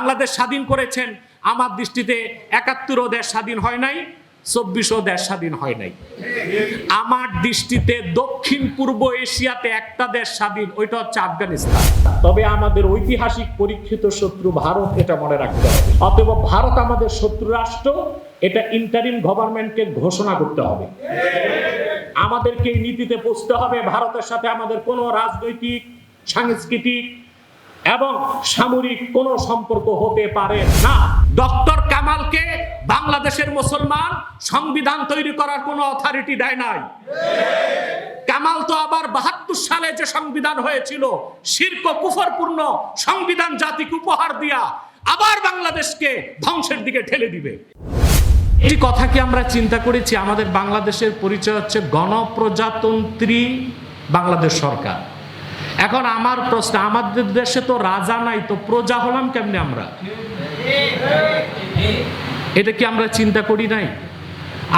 বাংলাদেশ স্বাধীন করেছেন, আমার দৃষ্টিতে একাত্তরও দেশ স্বাধীন হয় নাই, চব্বিশও দেশ স্বাধীন হয় নাই। আমার দৃষ্টিতে দক্ষিণ পূর্ব এশিয়াতে একটা দেশ স্বাধীন, ওইটা হচ্ছে আফগানিস্তান। তবে আমাদের ঐতিহাসিক পরীক্ষিত শত্রু ভারত, এটা মনে রাখতে হবে। অতএব ভারত আমাদের শত্রু রাষ্ট্র, এটা ইন্টারিম গভর্নমেন্টকে ঘোষণা করতে হবে। আমাদেরকে এই নীতিতে পৌঁছতে হবে, ভারতের সাথে আমাদের কোনো রাজনৈতিক, সাংস্কৃতিক এবং সামরিক কোনো সম্পর্ক হতে পারে না। ডক্টর কামালকে বাংলাদেশের মুসলমান সংবিধান তৈরি করার কোনো অথরিটি দেয় নাই। কামাল তো আবার বাহাত্তর সালে যে সংবিধান হয়েছিল শির্ক কুফরপূর্ণ সংবিধান জাতিকে উপহার দিয়া আবার বাংলাদেশকে ধ্বংসের দিকে ঠেলে দিবে। একটি কথা কি আমরা চিন্তা করেছি, আমাদের বাংলাদেশের পরিচয় হচ্ছে গণপ্রজাতন্ত্রী বাংলাদেশ সরকার। এখন আমার প্রশ্ন, আমাদের দেশে তো রাজা নাই, তো প্রজা হলাম কেমনে আমরা? এটা কি আমরা চিন্তা করি নাই?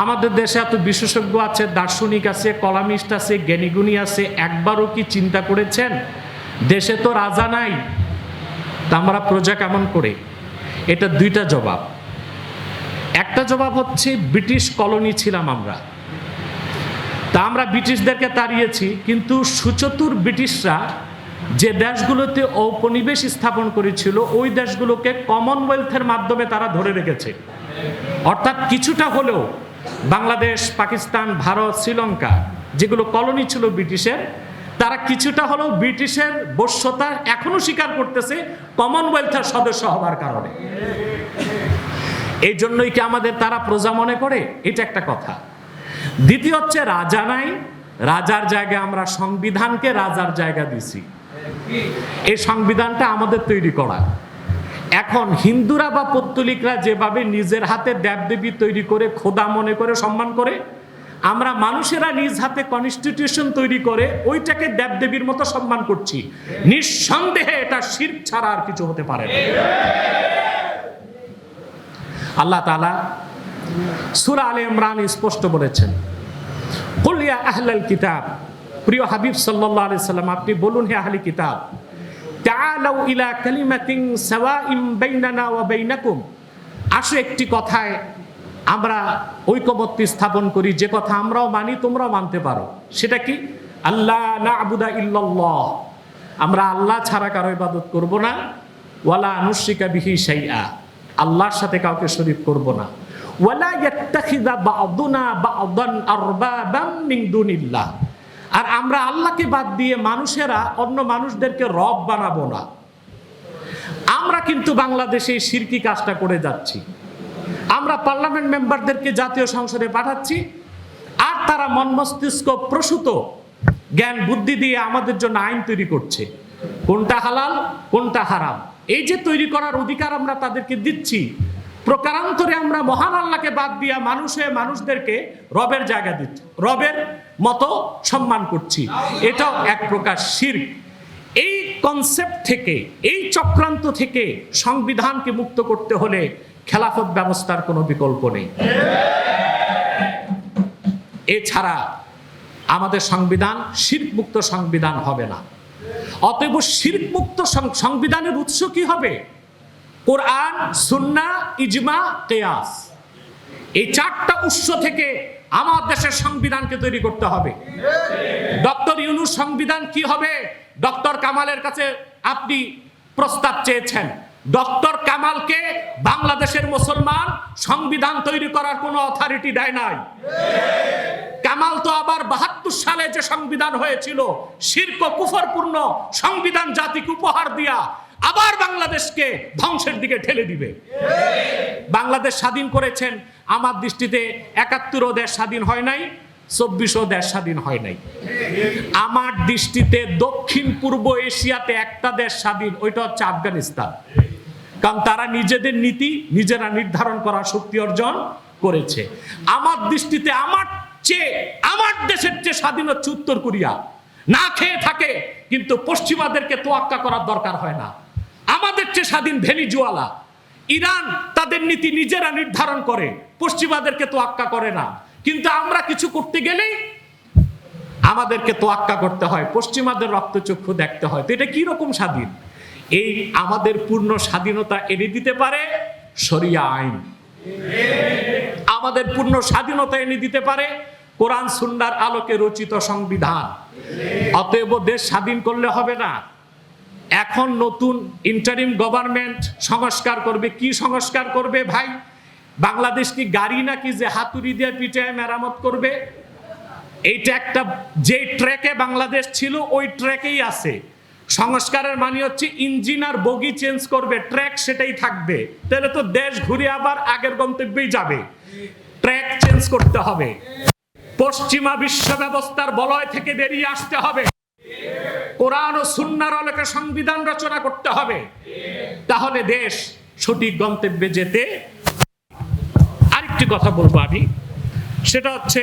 আমাদের দেশে এত বিশেষজ্ঞ আছে, দার্শনিক আছে, কলামিস্ট আছে, জ্ঞানীগুণী আছে, একবারও কি চিন্তা করেছেন? দেশে তো রাজা নাই, তা আমরা প্রজা কেমন করে? এটা দুইটা জবাব। একটা জবাব হচ্ছে, ব্রিটিশ কলোনি ছিলাম আমরা। তা আমরা ব্রিটিশদেরকে তাড়িয়েছি, কিন্তু সুচতুর ব্রিটিশরা যে দেশগুলোতে ঔপনিবেশ স্থাপন করেছিল, ওই দেশগুলোকে কমনওয়েলথের মাধ্যমে তারা ধরে রেখেছে। অর্থাৎ কিছুটা হলেও বাংলাদেশ, পাকিস্তান, ভারত, শ্রীলঙ্কা যেগুলো কলোনি ছিল ব্রিটিশের, তারা কিছুটা হলেও ব্রিটিশের বশ্যতা এখনও স্বীকার করতেছে কমনওয়েলথের সদস্য হওয়ার কারণে। এই জন্যই কি আমাদের তারা প্রজা মনে করে? এটা একটা কথা। দ্বিতীয় হচ্ছে রাজা নাই। রাজার জায়গায় আমরা সংবিধানকে রাজার জায়গা দিছি এই সংবিধানটা আমাদের তৈরি করা। এখন হিন্দুরা বা পত্তলিকরা যেভাবে নিজের হাতে দেবদেবী তৈরি করে, খোদা মনে করে, সম্মান করে, আমরা মানুষেরা নিজ হাতে কনস্টিটিউশন তৈরি করে, ওইটাকে দেবদেবীর মতো সম্মান করছি। নিঃসন্দেহে এটা শির ছাড়া আর কিছু হতে পারে না। আল্লাহ তালা সুরা আলে ইমরান স্পষ্ট বলেছেন কুলিয়া আহলাল কিতাব। প্রিয় হাবিব সাল্লাল্লাহু আলাইহি সাল্লাম, আপনি বলুন, হে আহলি কিতাব, তাআলাউ ইলা কালিমাতিন সাওয়াইম বাইনানা ওয়া বাইনাকুম। আসো একটি কথায়, আমরা ঐকমত্য স্থাপন করি, যে কথা আমরাও মানি, তোমরাও মানতে পারো। সেটা কি? আল্লাহ না আবুদা ইল্লাল্লাহ। আমরা আল্লাহ ছাড়া কারও ইবাদত করব না। ওয়ালা আনুশিকা বিহি শাইআ। আল্লাহর সাথে কাউকে শরীক করব না। ওয়ালা ইয়াত্তাখিযা বা'দুনা বা'দান আরবাবাম আর আমরা আল্লাহকে বাদ দিয়ে মানুষেরা অন্য মানুষদেরকে রব বানাবো না। আমরা কিন্তু বাংলাদেশে শিরকি কাজটা করে যাচ্ছি। আমরা পার্লামেন্ট মেম্বারদেরকে জাতীয় সংসদে পাঠাচ্ছি। আর তারা মন মস্তিষ্ক প্রসূত, জ্ঞান বুদ্ধি দিয়ে আমাদের জন্য আইন তৈরি করছে। কোনটা হালাল, কোনটা হারাম। এই যে তৈরি করার অধিকার আমরা তাদেরকে দিচ্ছি প্রকারান্তরে আমরা মহান আল্লাহকে বাদ দিয়া মানুষে মানুষদেরকে রবের জায়গা দিচ্ছি, রবের মতো সম্মান করছি। এটাও এক প্রকার শির এই কনসেপ্ট থেকে, এই চক্রান্ত থেকে সংবিধানকে মুক্ত করতে হলে খেলাফত ব্যবস্থার কোনো বিকল্প নেই। এছাড়া আমাদের সংবিধান শির্ক মুক্ত সংবিধান হবে না। অতএব শির্ক মুক্ত সং- সংবিধানের উৎস কি হবে? কোরআন, সুন্না, ইজমা, কেয়াস। এই চারটা উৎস থেকে আমার দেশের সংবিধানকে তৈরি করতে হবে। ডক্টর ইউনুস সংবিধান কি হবে? ডক্টর কামালের কাছে আপনি প্রস্তাব চেয়েছেন। ডক্টর কামালকে বাংলাদেশের মুসলমান সংবিধান তৈরি করার কোনো অথরিটি দেয় নাই। কামাল তো আবার বাহাত্তর সালে যে সংবিধান হয়েছিল শির্ক কুফরপূর্ণ সংবিধান জাতিকে উপহার দিয়া আবার বাংলাদেশকে ধ্বংসের দিকে ঠেলে দিবে। বাংলাদেশ স্বাধীন করেছেন, আমার দৃষ্টিতে একাত্তরও দেশ স্বাধীন হয় নাই, চব্বিশও দেশ স্বাধীন হয় নাই। আমার দৃষ্টিতে দক্ষিণ পূর্ব এশিয়াতে একটা দেশ স্বাধীন, ওইটা হচ্ছে আফগানিস্তান। কারণ তারা নিজেদের নীতি, নিজেরা নির্ধারণ করার শক্তি অর্জন করেছে। আমার দৃষ্টিতে আমার চেয়ে, আমার দেশের চেয়ে স্বাধীন হচ্ছে উত্তর কোরিয়া। না খেয়ে থাকে, কিন্তু পশ্চিমাদেরকে তোয়াক্কা করার দরকার হয় না। আমাদের চেয়ে স্বাধীন ভেনিজুয়ালা। ইরান তাদের নীতি নিজেরা নির্ধারণ করে, পশ্চিমাদেরকে তোয়াক্কা করে না। কিন্তু আমরা কিছু করতে গেলেই আমাদেরকে তোয়াক্কা করতে হয়, পশ্চিমাদের রক্তচক্ষু দেখতে হয়। তো এটা রকম স্বাধীন? এই আমাদের পূর্ণ স্বাধীনতা এনে দিতে পারে শরিয়া আইন। আমাদের পূর্ণ স্বাধীনতা এনে দিতে পারে কোরআন সুন্নার আলোকে রচিত সংবিধান। অতএব দেশ স্বাধীন করলে হবে না। এখন নতুন ইন্টারিম গভর্নমেন্ট সংস্কার করবে। কি সংস্কার করবে ভাই? বাংলাদেশ কি গাড়ি নাকি যে হাতুড়ি দিয়ে পিঠে মেরামত করবে? এইটা একটা, যে ট্র্যাকে বাংলাদেশ ছিল, ওই ট্র্যাকেই আছে। সংস্কারের মানে হচ্ছে ইঞ্জিন আর বগি চেঞ্জ করবে ট্র্যাক সেটাই থাকবে। তাহলে তো দেশ ঘুরে আবার আগের গন্তব্যেই যাবে। ট্র্যাক চেঞ্জ করতে হবে। পশ্চিমা বিশ্ব ব্যবস্থার বলয় থেকে বেরিয়ে আসতে হবে। কোরআন ও সুন্নার আলোকে সংবিধান রচনা করতে হবে। তাহলে দেশ সঠিক গন্তব্যে যেতে আরেকটি কথা বলব আমি। সেটা হচ্ছে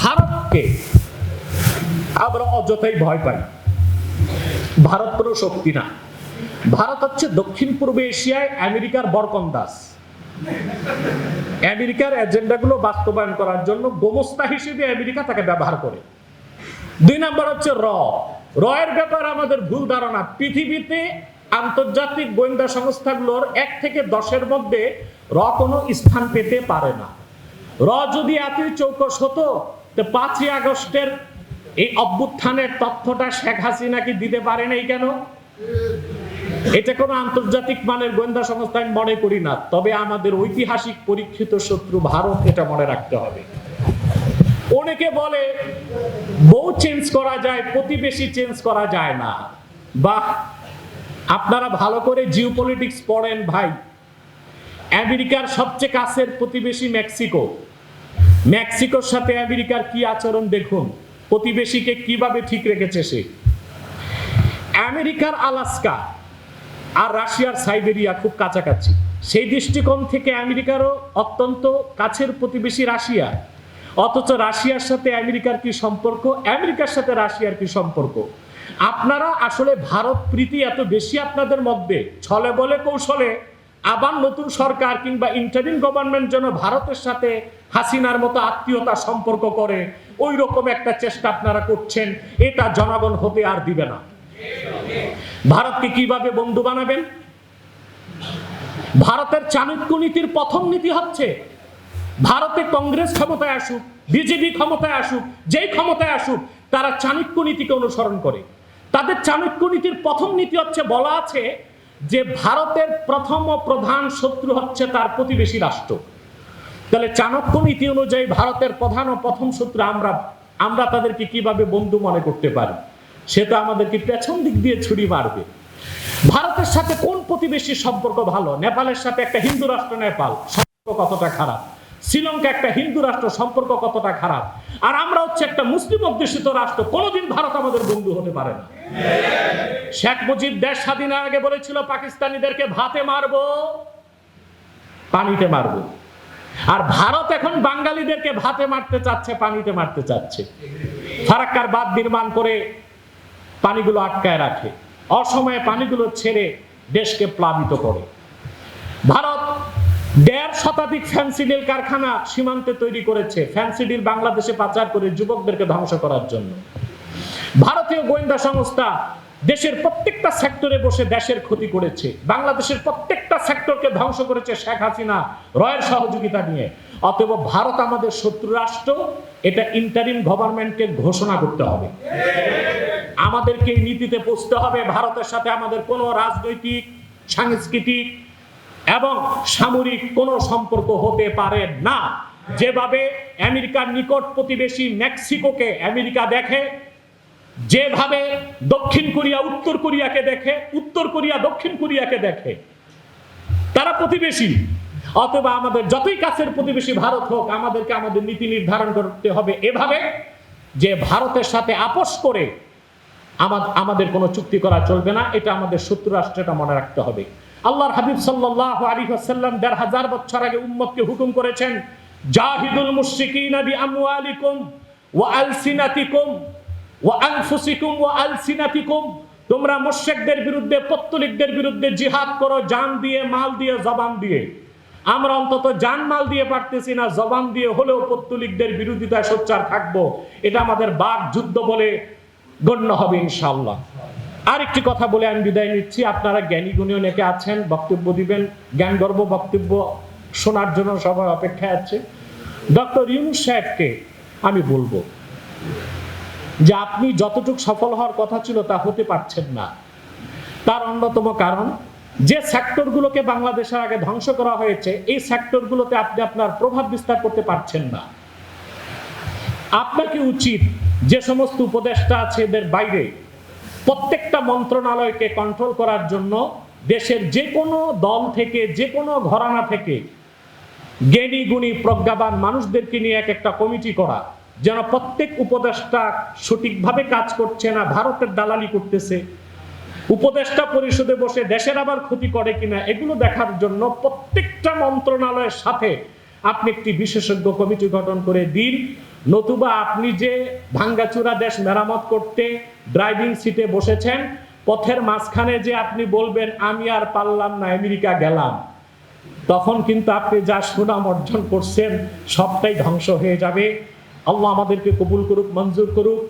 ভারতকে আমরা অযথাই ভয় পাই। ভারত কোনো শক্তি না। ভারত হচ্ছে দক্ষিণ পূর্ব এশিয়ায় আমেরিকার বরকন্দাস আমেরিকার এজেন্ডাগুলো বাস্তবায়ন করার জন্য গোমস্তা হিসেবে আমেরিকা তাকে ব্যবহার করে। দুই নম্বর হচ্ছে র। র এর ব্যাপারে আমাদের ভুল ধারণা। পৃথিবীতে আন্তর্জাতিক গোয়েন্দা সংস্থাগুলোর এক থেকে দশের মধ্যে র কোনো স্থান পেতে পারে না। র যদি এতই চৌকস হতো, তো পাঁচই আগস্টের এই অভ্যুত্থানের তথ্যটা শেখ হাসিনাকে দিতে পারে নাই কেন? এটা কোনো আন্তর্জাতিক মানের গোয়েন্দা সংস্থা আমি মনে করি না, তবে আমাদের ঐতিহাসিক পরীক্ষিত শত্রু ভারত, এটা মনে রাখতে হবে। অনেকে বলে বউ চেঞ্জ করা যায়, প্রতিবেশী চেঞ্জ করা যায় না। বা আপনারা ভালো করে জিও পলিটিক্স পড়েন ভাই। আমেরিকার সবচেয়ে কাছের প্রতিবেশী মেক্সিকো। মেক্সিকোর সাথে আমেরিকার কি আচরণ দেখুন? প্রতিবেশীকে কীভাবে ঠিক রেখেছে সে? আমেরিকার আলাস্কা আর রাশিয়ার সাইবেরিয়া খুব কাছাকাছি। সেই দৃষ্টিকোণ থেকে আমেরিকারও অত্যন্ত কাছের প্রতিবেশী রাশিয়া। অথচ রাশিয়ার সাথে আমেরিকার কি সম্পর্ক? আমেরিকার সাথে রাশিয়ার কি সম্পর্ক? আপনারা আসলে ভারত প্রীতি এত বেশি আপনাদের মধ্যে? ছলে বলে কৌশলে? আবার নতুন সরকার কিংবা ইন্টারিম গভর্নমেন্ট যেন ভারতের সাথে হাসিনার মতো আত্মীয়তা সম্পর্ক করে ওই রকম একটা চেষ্টা আপনারা করছেন, এটা জনগণ হতে আর দিবে না। ভারতকে কীভাবে বন্ধু বানাবেন? ভারতের চাণক্য নীতির প্রথম নীতি হচ্ছে ভারতে কংগ্রেস ক্ষমতায় আসুক, বিজেপি ক্ষমতায় আসুক, যেই ক্ষমতায় আসুক, তারা চাণক্য নীতিকে অনুসরণ করে। তাদের চাণক্য নীতির প্রথম নীতি হচ্ছে, বলা আছে যে ভারতের প্রথম ও প্রধান শত্রু হচ্ছে তার প্রতিবেশী রাষ্ট্র। তাহলে চাণক্য নীতি অনুযায়ী ভারতের প্রধান ও প্রথম শত্রু আমরা আমরা তাদেরকে কীভাবে বন্ধু মনে করতে পারি? সেটা আমাদেরকে পেছন দিক দিয়ে ছুরি মারবে। ভারতের সাথে কোন প্রতিবেশীর সম্পর্ক ভালো? নেপালের সাথে একটা হিন্দু রাষ্ট্র, নেপাল। সম্পর্ক কতটা খারাপ? শ্রীলঙ্কা একটা হিন্দু রাষ্ট্র, সম্পর্ক কতটা খারাপ? আর আমরা হচ্ছে একটা মুসলিম অধ্যুষিত রাষ্ট্র, কোনোদিন ভারত আমাদের বন্ধু হতে পারে না। শেখ মুজিব দেশ স্বাধীনের আগে বলেছিল, পাকিস্তানিদেরকে ভাতে মারবো, পানিতে মারবো। আর ভারত এখন বাঙালিদেরকে ভাতে মারতে চাচ্ছে, পানিতে মারতে চাচ্ছে। ফারাক্কার বাদ নির্মাণ করে পানিগুলো আটকায় রাখে। অসময়ে পানিগুলো ছেড়ে দেশকে প্লাবিত করে। ভারত দেড় শতাধিক ফ্যান্সিডিল কারখানা সীমান্তে তৈরি করেছে। ফ্যান্সিডিল বাংলাদেশে পাচার করে যুবকদেরকে ধ্বংস করার জন্য। ভারতীয় গোয়েন্দা সংস্থা দেশের প্রত্যেকটা সেক্টরে বসে দেশের ক্ষতি করেছে। বাংলাদেশের প্রত্যেকটা সেক্টরকে ধ্বংস করেছে শেখ হাসিনা রয়ের সহযোগিতা নিয়ে। অতএব ভারত আমাদের শত্রু রাষ্ট্র, এটা ইন্টারিম গভর্নমেন্টকে ঘোষণা করতে হবে। আমাদেরকে এই নীতিতে পৌঁছতে হবে। ভারতের সাথে আমাদের কোনো রাজনৈতিক, সাংস্কৃতিক এবং সামরিক কোনো সম্পর্ক হতে পারে না। যেভাবে আমেরিকার নিকট প্রতিবেশী মেক্সিকোকে আমেরিকা দেখে, যেভাবে দক্ষিণ কোরিয়া, উত্তর কোরিয়াকে দেখে, উত্তর কোরিয়া, দক্ষিণ কোরিয়াকে দেখে, তারা প্রতিবেশী। অথবা আমাদের যতই কাছের প্রতিবেশী ভারত হোক, আমাদেরকে আমাদের নীতি নির্ধারণ করতে হবে এভাবে, যে ভারতের সাথে আপোষ করে আমাদের কোনো চুক্তি করা চলবে না। এটা আমাদের শত্রু রাষ্ট্র, এটা মনে রাখতে হবে। আল্লাহর হাবিব সাল্লাহ আলী সাল্লাম দেড় হাজার বছর আগে উম্মতকে হুকুম করেছেন, জাহিদুল মুশরিকিনা বিআমওয়ালিকুম ওয়া আলসিনাতিকুম ওয়া আনফুসিকুম ওয়া আলসিনাতিকুম। তোমরা মুশরিকদের বিরুদ্ধে, পত্তলিকদের বিরুদ্ধে জিহাদ করো, জান দিয়ে, মাল দিয়ে, জবান দিয়ে। আমরা অন্তত জান মাল দিয়ে পারতেছি না, জবান দিয়ে হলেও পত্তলিকদের বিরোধিতায় সোচ্চার থাকব। এটা আমাদের বাক যুদ্ধ বলে গণ্য হবে ইনশাআল্লাহ। আরেকটি কথা বলে আমি বিদায় নিচ্ছি। আপনারা জ্ঞানী গুণী অনেকে আছেন, বক্তব্য দিবেন। জ্ঞান গর্ব বক্তব্য শোনার জন্য সবাই অপেক্ষায় আছে। ডক্টর ইউনুস সাহেবকে আমি বলব যে আপনি যতটুকু সফল হওয়ার কথা ছিল তা হতে পারছেন না। তার অন্যতম কারণ, যে সেক্টরগুলোকে বাংলাদেশের আগে ধ্বংস করা হয়েছে, এই সেক্টরগুলোতে আপনি আপনার প্রভাব বিস্তার করতে পারছেন না। আপনাকে উচিত যে সমস্ত উপদেষ্টা আছে এদের বাইরে প্রত্যেকটা মন্ত্রণালয়কে কন্ট্রোল করার জন্য দেশের যে কোনো দল থেকে যে কোনো ঘরানা থেকে জ্ঞানী, গুণী, প্রজ্ঞাবান মানুষদেরকে নিয়ে এক একটা কমিটি করা। যেন প্রত্যেক উপদেষ্টা সঠিকভাবে কাজ করছে না, ভারতের দালালি করতেছে। উপদেষ্টা পরিষদে বসে দেশের আবার ক্ষতি করে কিনা, এগুলো দেখার জন্য প্রত্যেকটা মন্ত্রণালয়ের সাথে আপনি একটি বিশেষজ্ঞ কমিটি গঠন করে দিন। নতুবা আপনি যে ভাঙ্গাচুরা দেশ মেরামত করতে ড্রাইভিং সিটে বসেছেন, পথের মাঝখানে যে আপনি বলবেন, আমি আর পারলাম না, আমেরিকা গেলাম। তখন কিন্তু আপনি যা সুনাম অর্জন করছেন, সবটাই ধ্বংস হয়ে যাবে। আল্লাহ আমাদেরকে কবুল করুক, মঞ্জুর করুক।